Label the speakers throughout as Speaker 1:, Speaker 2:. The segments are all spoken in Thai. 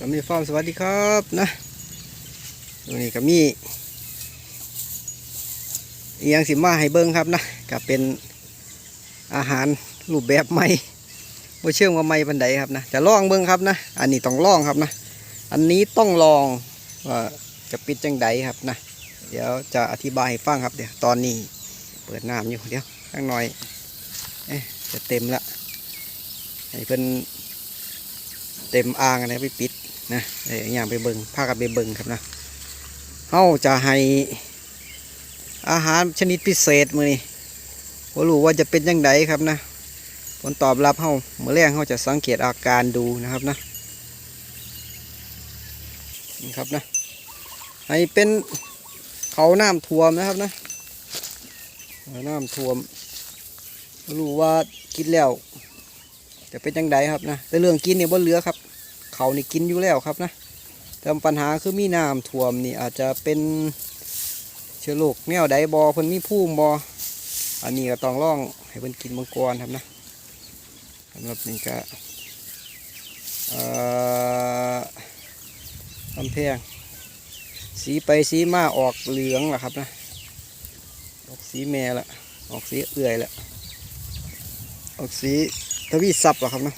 Speaker 1: สำนีฟาร์มสวัสดีครับนะวันนี้ก็มีเอียงสิมาให้เบิ้งครับนะก็เป็นอาหารรูปแบบใหม่บ่เชื่องว่าใหม่ปันใดครับนะจะลองเบิ้งครับนะ อันนี้ต้องลองครับนะ อันนี้ต้องลองว่าจะปิดจังใดครับนะ เดี๋ยวจะอธิบายให้ฟังครับเดี๋ยวตอนนี้เปิดน้ำอยู่เดี๋ยวข้างหน่อยเอ๊ะจะเต็มละให้เพิ่น เต็มอ่างนะไปปิดนะเอ้ยอย่างไปเบิงพากันไปเบิงครับนะเฮาจะให้อาหารชนิดพิเศษมือนี้บ่รู้ว่าจะเป็นยังไงครับนะผลตอบรับเฮาเมื่อแรกเฮาจะสังเกตอาการดูนะครับนะนี่ครับนะให้เป็นเขาน้ำท่วมนะครับนะน้ำท่วมบ่รู้ว่ากินแล้ว จะเป็นจังไดครับนะแต่เรื่องกินเนี่ยบ่เหลือครับ เขานี่กินอยู่แล้วครับนะแต่ปัญหาคือมีน้ำท่วมนี่อาจจะเป็นเชื้อโรคแนวใดบอเพิ่นมีภูมิบออันนี้ก็ต้องล่องให้เพิ่นกินมังกรครับนะสำหรับนี่ก็เอ่อลำแพงสีไปสีมาออกเหลืองล่ะครับนะออกสีแม่ละออกสีเอื่อยละออกสี ทวีซับเหรอครับเนาะ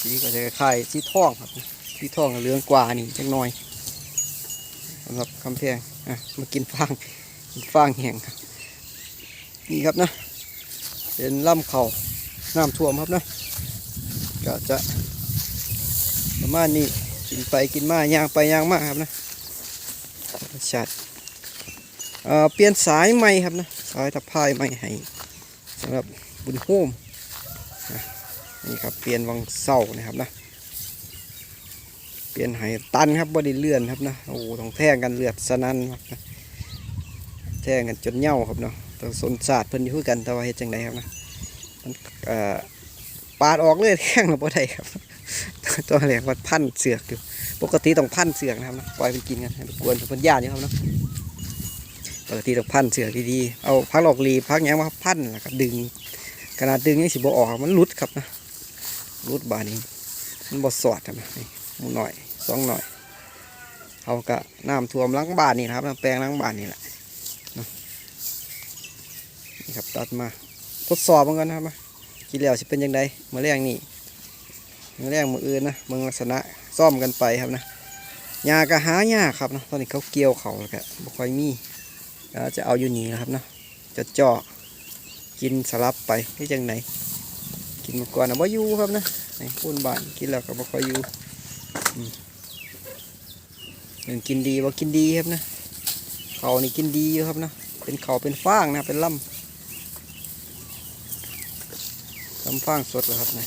Speaker 1: สีก็จะคล้ายสีทองครับสีทองเหลืองกว่านี่จังน้อยสำหรับคำแพงอะมากินฟางกินฟางแห้งครับ นี่ครับนะเป็นลำเขาน้ำท่วมครับนะก็จะประมาณนี้กินไปกินมาย่างไปย่างมาครับนะชาติเอ่อเปลี่ยนสายใหม่ครับนะสายทับพายใหม่ให้สำหรับบุญโฮม นี่ครับเปลี่ยนวังเศร้านะครับนะเปลี่ยนไหตันครับบไดิเลื่อนครับนะโอ้ต้องแท่งกันเลือดสนั่นครับนะแท่งกันจนเหย่าครับเนาะต้องสนศาสตร์เพิ่นอยู่คือกันแต่ว่าเฮ็ดจังไดครับนะมันปาดออกเลยแท่งเราบ่ได้ครับตัวแรกว่าพันเสือกอยู่ปกติต้องพันเสือกนะครับนะปล่อยมันกินกันให้มันกวนเพิ่นย่านอยู่ครับเนาะปกติต้องพันเสือกดีๆเอาพักหลอกลีพักหยังมาพันแล้วก็ดึงขนาดดึงยังสิบออกมันลุดครับนะ หลุดบานนี้มันบอสอดครับนะนี่หมูหน่อยสองหน่อยเขาก็น้ำท่วมล้างบ้านนี่ครับน้ำแปลงล้างบ้านนี่แหละนี่ครับตัดมาทดสอบเหมือนกันครับมากินแล้วสิเป็นยังไงเมื่อแรงนี่เมื่อแรงมืออื่นนะมืองลักษณะซ่อมกันไปครับนะยากระหายากครับนะตอนนี้เขาเกี่ยวเขาแล้วก็บค่อยมีก็จะเอาอยู่นี่นะครับนะจะเจาะกินสลับไปที่จังไหน กินมาก่อนนะบ่อยู่ครับนะในพูนบ้านกินแล้วก็บ่ค่อยอยู่อืมเรื่งกินดีบ่กินดีครับนะเขานี่กินดีอยู่ครับนะเป็นเขาเป็นฟางนะเป็นลำลำฟางสดแล้วครับนะ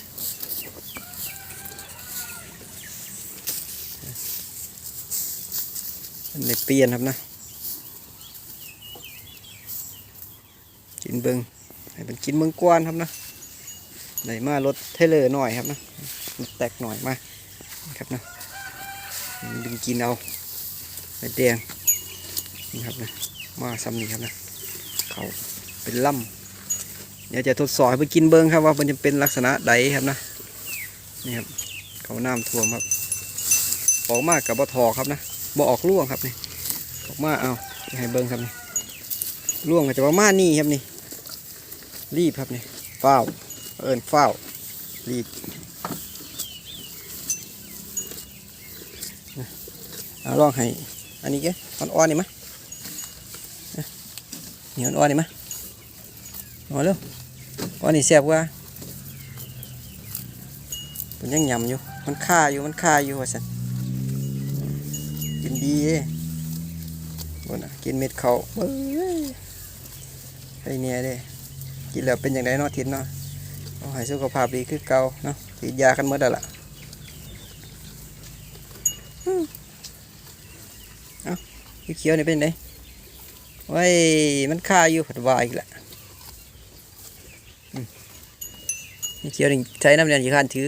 Speaker 1: ันนี้เปลี่ยนครับนะกินเบิงให้มันกินเมืองกวนครับนะ ไหนมารถเทเลอร์หน่อยครับนะแตกหน่อยมาครับนะดึงกินเอาไปแดงนี่ครับนะมาซ้ำนี่ครับนะเขาเป็นล่ำเดี๋ยวจะทดสอบให้ไปกินเบิ้งครับว่ามันจะเป็นลักษณะใดครับนะนี่ครับเขาน้ำท่วมครับออกมากกับบ่ทอครับนะบ่ออกร่วงครับนี่ออกมาเอาให้เบิ้งครับนี่ร่วงก็จะประมาณนี้ครับนี่รีบครับนี่เฝ้า เอินเฝ้ารีบนะเอาลองให้ อันนี้แกอ่อนๆนี่มะนะเหนียวอ่อนๆนี่มะเอาเร็วอ่อนนี่แซ่บกว่ามันยังยำอยู่ มันคาอยู่ มันคาอยู่ว่าสันกินดีเด้บนน่ะกินเม็ดเขาเบ้ยไอ้เนี่ยเด้กินแล้วเป็นอย่างไรเนาะทินเนาะ เอาให้สุขภาพดีคือเก่าเนาะฉีดยากันเมื่อไดล่ะอืมเอาเขียวนี่เป็นไงไว้ยมันคาอยู่ผัดวายอีกและอืมนี่เขียวนี่ใช้น้ำเนียนยี่ข้านถือ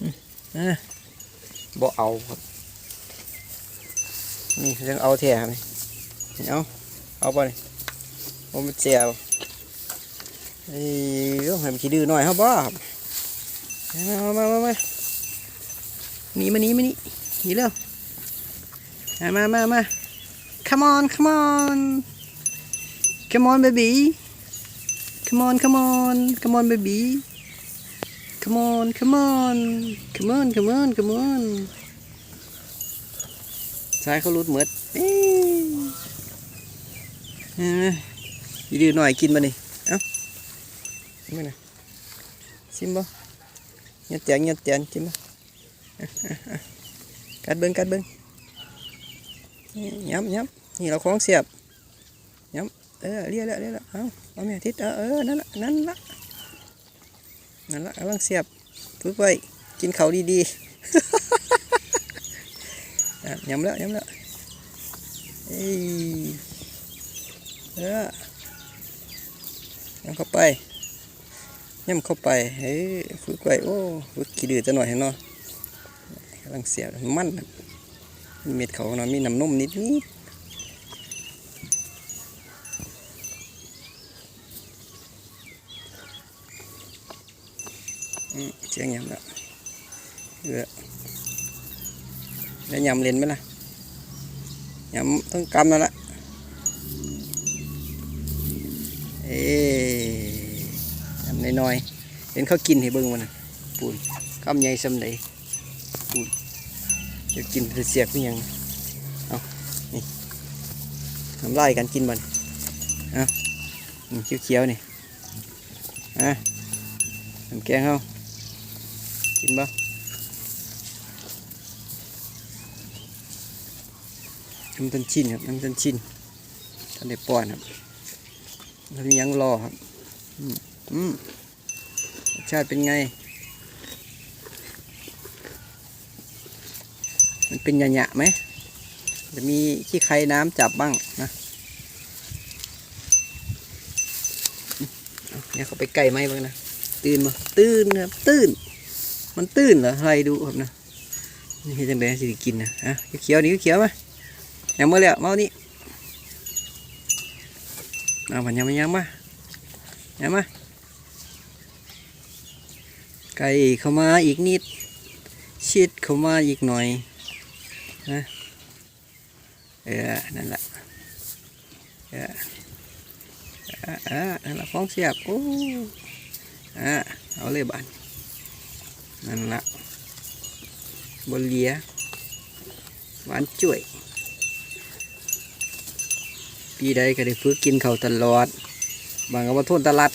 Speaker 1: อืมอะบ่เอาครับนี่ยังเอาแท้ครับนี่เอาเอาไปโอ้มันเจียวเอ้ย ให้มันขี้ดื้อหน่อยครับบ่ครับมามามามาหนีมาหนีมานีหนีเร็วมามามามา come on come on come on baby come on come on come on baby come on come on come on come on come on สายเขารุดเหมือดเอ้ยยยีดื้อหน่อยกินมานี่ ไม่นะชิมบ่เงี้ยแจงเงี้ยแจงชิมบ่กัดเบิ้งกัดเบิ้งย้ำย้ำนี่เราของเสียบย้ำเออเรียล้วเรียล้วเอาเอาแม่ทิศเออเออนั่นละนั่นละนั่นละกำลังเสียบฝึกไว้กินเขาดีๆอะย้ำแล้วย้ำแล้วเอ้ยเออย้ำเข้าไป ย้ำเข้าไปเฮ้ยฝึกไว้โอ้ฝึกขี้ดื้อจะหน่อยเห็นเนาะกำลังเสียบมันเม็ดเขาเนาะมีน้ำนมนิดนิดเสียงยำแล้วเออแล้วยำเล่นไหมล่ะยำต้องกำนั่นละเอ๊ น้อยๆเห็นเขากินให้เบิ่งมันปูนกำใหญ่สำไหนจะกินเสียบนี่ยังเอานี่ทำไล่กันกินมันอานี่เขียวๆนี่อะน้ำแกงเขากินบ่น้ำต้นชินครับน้ำต้นชินท่านได้ป้อนครับท่านยังรอครับ อืมชาติเป็นไง มันเป็นหยะๆไหม จะมีขี้ใครน้ำจับบ้างนะเนี่ยเขาไปไกลไหมบ้างนะ ตื่นมาตื่นครับ ตื่น มันตื่นเหรออะไรดูครับนะ นี่จังไดสิกินนะอะเขียวนี่เขียวๆมายังมาแล้วมาเอานี่เอามันยังไมายังมายังมา ไก่เข้ามาอีกนิด ชิดเข้ามาอีกหน่อยนะเออ นั่นแหละเออเออนั่นแหละฟ้องเสียบ โอ้อะเอาเลยบานนั่นละบนเลียหวานจุ้ยปีใดก็ได้ฝึกกินเขาตลอด บางก็มาทนตลาด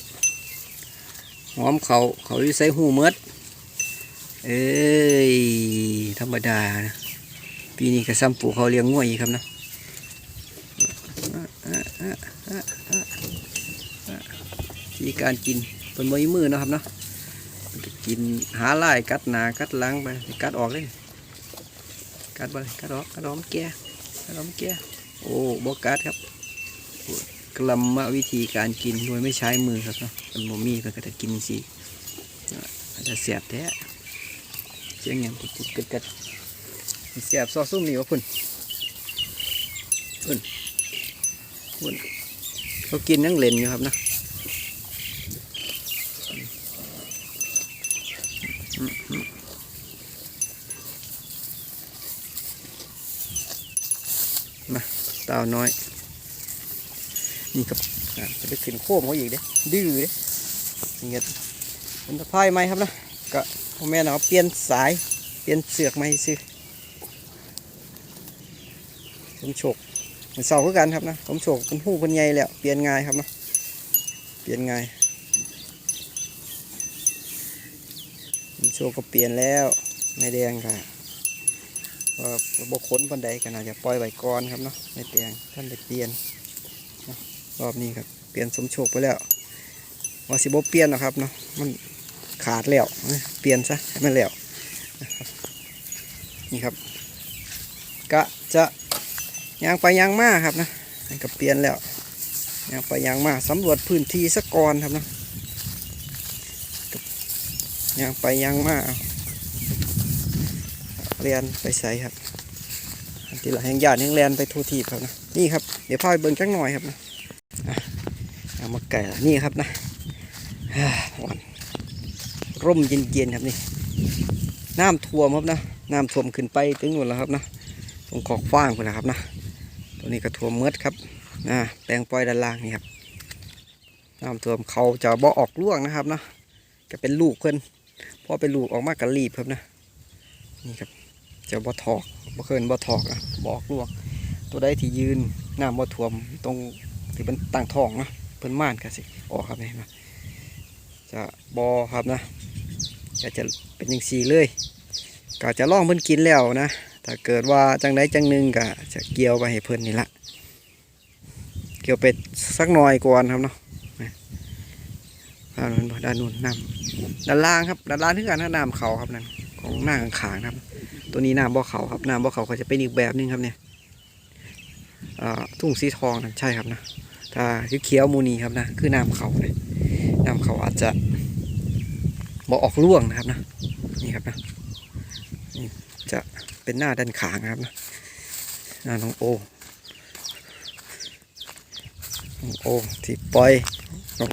Speaker 1: หอมเขาเขาอยู่ใส่หูเมดเอ้ยธรรมดานะปีนี้ก็ซ้ำปลูกเขาเลี้ยงง่วยอีกครับนะวิธีการกินเป็นมวยมือนะครับเนาะกินหาลายกัดหนากัดล้างไปกัดออกเลยกัดไปกัดออกกัดออกมันแก่กัดออกมันแก่โอ้บอกัดครับกลัมมาวิธีการกินโดยไม่ใช้มือครับเนาะ เป็นโมมี่เพื่อจะกินสิอาจจะเสียบแท้เสียงอย่างกุดกุดกัดกัดเสียบซอซุ่มนี่วะพุ่นพุ่นพุ่นเขากินนั่งเล่นอยู่ครับนะมาเต่าน้อย นี่ครับ จะไปขึ้นโค้มเขาอีกเด้ดื้อเด้เงี้ยเป็นตะไคร้ไหมครับนะก็พ่อแม่เนาะเปลี่ยนสายเปลี่ยนเสือกมาให้ซื้อผมโฉกเหมันเศร้าคือกันครับนะผมโฉกเป็นหูเป็นใหญ่แล้วเปลี่ยนง่ายครับนะเปลี่ยนง่ายผมโฉกก็เปลี่ยนแล้วไม่แดงค่ะว่าบกค้นปันใดก็น่าจจะปล่อยไว้ก่อนครับเนาะไม่แดงท่านได้เปลี่ยน รอบนี้ครับ เปลี่ยนสมโฉกไปแล้วว่าสิบเปลี่ยนหรอครับเนาะมันขาดแล้วเปลี่ยนซะให้มันแล้วนี่ครับกะจะยางไปยางมาครับนะให้กับเปลี่ยนแล้วยางไปยางมาสำรวจพื้นที่สะก่อนครับนะยางไปยางมาเอาเรียนไปใส่ครับที่ละแห่งญาติแห่งแลนไปทูทีครับนะนี่ครับเดี๋ยวพาไปเบิ่งจักหน่อยครับนะ ไก่ละนี่ครับนะอ่าวันร่มเย็นๆครับนี่น้ำท่วมครับนะน้ำท่วมขึ้นไปถึงนู่นแล้วครับนะตรงขอกฟ้างไปแล้วครับนะตัวนี้ก็ท่วมเมืดครับนะแปลงปล่อยด้านล่างนี่ครับน้ำท่วมเขาจะบ่ออกล่วงนะครับนะก็เป็นลูกเพิ่นพอเป็นลูกออกมาก็รีบครับนะนี่ครับจะบ่ถอกบ่เคินบ่ถอกอะบ่ออกล่วง ตัวใดที่ยืนน้ำบ่ท่วมตรงที่เป็นตั้งท้องนะ พิ่นม่านก็สิออกครับนี่มจะบ่ครับนะก็จะเป็นยังสีเลยก็จะล่องเพิ่นกินแล้วนะถ้าเกิดว่าจังใดจังหนึ่งก็จะเกี่ยวไปให้เพิ่นนี่ละเกี่ยวเป็ดสักหน่อยก่อนครับเนาะด้านนู้นด้านนู้นน้ำด้านล่างครับด้านล่างที่กันน้ำเขาครับนั่นของหน้าขางครับ ตัวนี้น้ำบ่อเขาครับน้ำบ่อเขาก็จะเป็นอีกแบบหนึงครับเนี่ยอ่าทุ่งสีทองนั่นใช่ครับนะ ถ้าเขียวมูนีครับนะคือน้ำเขาเลยน้ำเขาอาจจะบ่ออกล่วงนะครับนะนี่ครับนะนี่จะเป็นหน้าด้านขางนะครับนะหน้าน้องโอน้องโอที่ปล่อยของ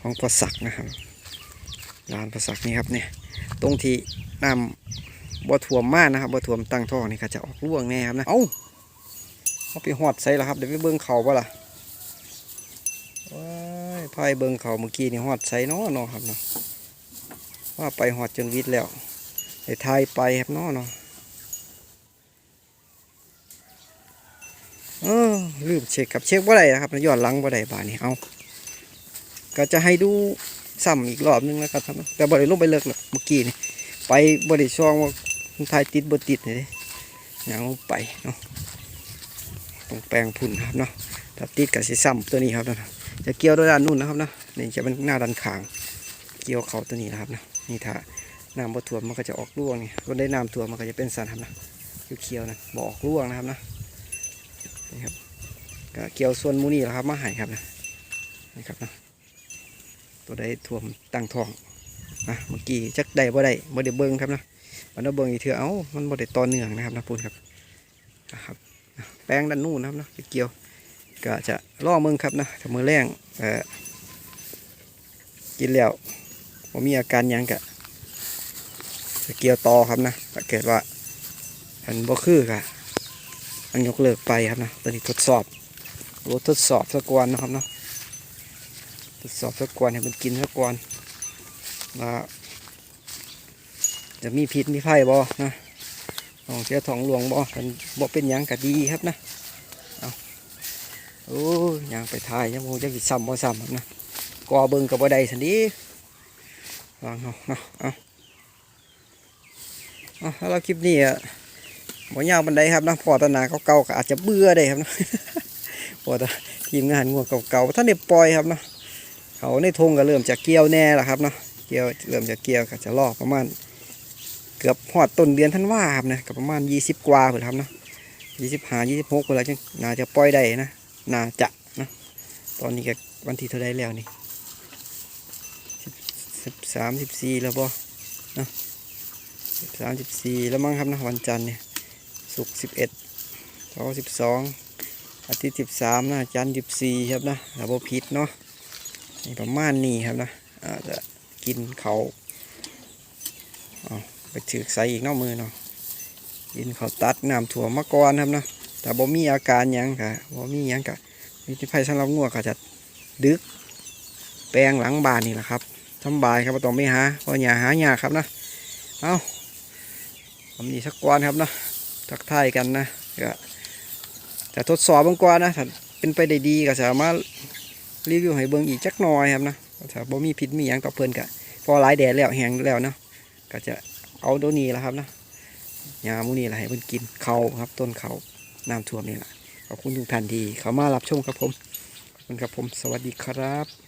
Speaker 1: ของประสักนะครับลานประสักนี่ครับเนี่ยตรงที่น้ำบ่ท่วมมากนะครับบ่ท่วมตั้งท่อนี่ก็จะออกล่วงแน่ครับนะเอ้าเขาไปหอดใส่แล้วครับเดี๋ยวไปเบิ้งเขาบ่ล่ะ ว้ายพายเบิงเขาเมื่อกี้นี่หอดใส่เนาะเนาะครับเนาะว่าไปหอดจนวิทย์แล้วไอ้ทายไปครับเน้อเนาะเออลืมเช็คครับเช็คว่าไรนะครับย้อนหลังว่าไรบานี้เอาก็จะให้ดูซ้ำอีกรอบนึงแล้วครับแต่บ่ได้ลงไปเลิกหรอกเมื่อกี้นี่ไปบ่ได้ช่องว่าทายติดบ่ติดเลยอย่างลงไปเนาะตรงแปลงพุ่นครับเนาะถ้าติดกับสิซ้ำตัวนี้ครับนะ จะเกี่ยวด้วยด้านนู้นนะครับนะนี่จะเป็นหน้าด้านขาง เกี่ยวเขาตัวนี้นะครับนะนี่ถ้าน้ำบ่ท่วมมันก็จะออกร่วงนี่ก็ได้น้ำท่วมมันก็จะเป็นสันครับนะเขียวๆนะบออกร่วงนะครับนะนี่ครับก็เกี่ยวส่วนมูนี่แหละครับมาหายครับนะนี่ครับนะตัวได้ท่วมตั้งทองนะเมื่อกี้จักได้บ่ได้บ่ได้เบิ่งครับนะมันเอาเบิ่งอีเถื่อเอ้ามันบ่ได้ต่อเนื่องนะครับนะพูดครับนะครับแป้งด้านนู้นนะครับนะเกี่ยว ก็จะล่อเมืองครับนะถ้ามือแรงเออกินแล้วผมมีอาการยังกะจะเกี่ยวต่อครับนะถ้าเกิดว่าอันบ่คือกะอันยกเลิกไปครับนะตอนนี้ทดสอบรถทดสอบสักวนนะครับเนาะทดสอบสักวนให้มันกินสักวนว่าจะมีพิษมีไผ่บ่นะของเสียทองหลวงบ่กันบ่เป็นยังกะดีครับนะ โอ้ยหยังไปทายยังโมจะกิซ้ำบ่ซ้ำนะกอเบิ่งกับบ่ได้สันดีวางเอาเนาะเอาเอาแล้วเราคลิปนี้อะบ่ยาวบันไดครับนะพอตนาเก่าๆก็อาจจะเบื่อได้ครับนะพอตทีมงานงัวเก่าๆท่านได้ปล่อยครับนะเขาในทงก็เริ่มจากเกี่ยวแน่ล้วครับนะเกี่ยวเริ่มจากเกี่ยวก็จะลอกประมาณ เกือบหอดต้นเดือนท่านว่าครับนะกับประมาณยี่สิบกว่าเพื่อครับนะยี่สิบห้ายี่สิบหกเวลาจังน่าจะปล่อยได้นะ น่าจะนะ ตอนนี้ก็วันที่เท่าไรแล้วนี่สิบสามสิบสี่แล้วบ่นะสิบสามสิบสี่แล้วมั้งครับนะวันจันทร์เนี่ยศุกร์สิบเอ็ดเสาร์สิบสองอาทิตย์สิบสามนะจันทร์สิบสี่ครับนะระบบพิษเนาะนี่ประมาณนี้ครับนะอาจจะกินเขาเอาไปถือใส่อีกนอกมือเนาะกินเขาตัดน้ำถั่วมะกรครับนะ แต่บ่มีอาการยังกะบ่มียังกะมีที่ไผ่สำหรับงัวก็จะดึก แปลงหลังบานนี่แหละครับสำบายครับบ่ต้องไม่หาเพราะอย่าหายาครับนะเอาผมนี่สักกวนครับนะทักทายกันนะก็จะทดสอบบางกวนนะถ้าเป็นไปได้ดีก็สามารถรีวิวให้เบิ่งอีกจักหน่อยครับนะถ้าบ่มีพิษมีหยังต่อเพิ่นก็พอหลายแดดแล้วแห้งแล้วเนาะก็จะเอาตัวนี้แหละครับนะยามูนี่แหละให้เพิ่นกินเขาครับต้นเขา น้ำท่วมนี่แหละขอบคุณทุกท่านที่เข้ามารับชมครับผมขอบคุณครับผม สวัสดีครับ